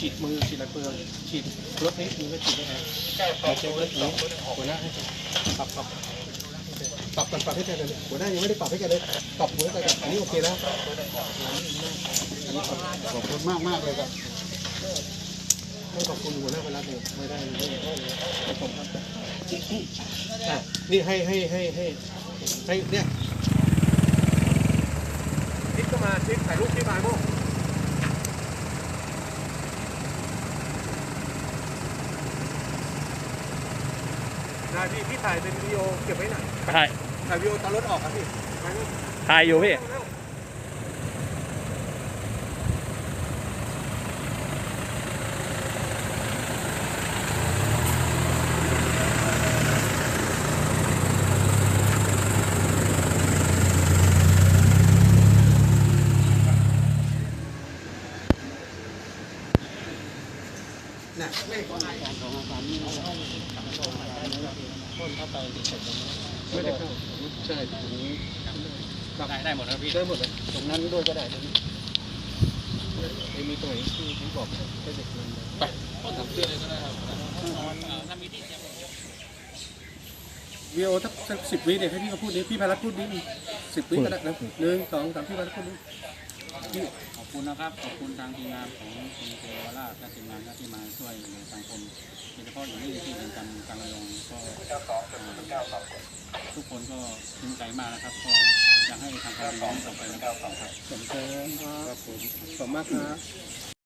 ฉีดมือฉีดอะไรเปลืองฉีดรถนี้มือก็ฉีดได้นะไม่ใช่รถนี้หัวหน้าให้ปรับปรับปรับปรับปรับให้แกเลยหัวหน้ายังไม่ได้ปรับให้แกเลยปรับหัวใจกันอันนี้โอเคแล้วขอบคุณมากมากเลยครับต้องขอบคุณหัวหน้าไปรับเลยไม่ได้ไม่ได้ขอบคุณครับอะนี่ให้ให้ให้ให้ให้เนี่ยทิศก็มาทิศถ่ายรูปที่มาโม ได้พี่พี่ถ่ายเป็นวิดีโอเก็บไว้หน่อยถ่ายถ่ายวิดีโอตอนรถออกครับพี่ไปเร็วถ่ายอยู่พี่ เร็ว น่ะไม่ก่อนของอาคารนี่ต้นเข้าไปเสร็จไม่ได้เข้าใช่ตรงนี้ได้ได้หมดแล้วพี่ได้หมดเลยตรงนั้นด้วยก็ได้ตรงนี้ไอ้มีตรงไหนที่ที่บอกให้เด็กมันไปทำเสื้อเลยก็ได้ครับถ้ามีที่วีโอสักสักสิบวิเดี๋ยให้พี่เขาพูดดิพี่พารัตพูดดิสิบวิก็ได้นะหนึ่งสองสามพี่พารัตพูดดิพี่ ขอบคุณนะครับ ขอบคุณทางทีมงานของคุณเทวราชและทีมงานที่มาช่วยเหลือสังคมโดยเฉพาะอย่างยิ่งที่เรือนจำกลางระยองก็ทุกคนก็ซึ้งใจมากนะครับ ก็อยากให้ทางการเมืองต่อไปนะครับสมเด็จครับผมขอบคุณมากครับ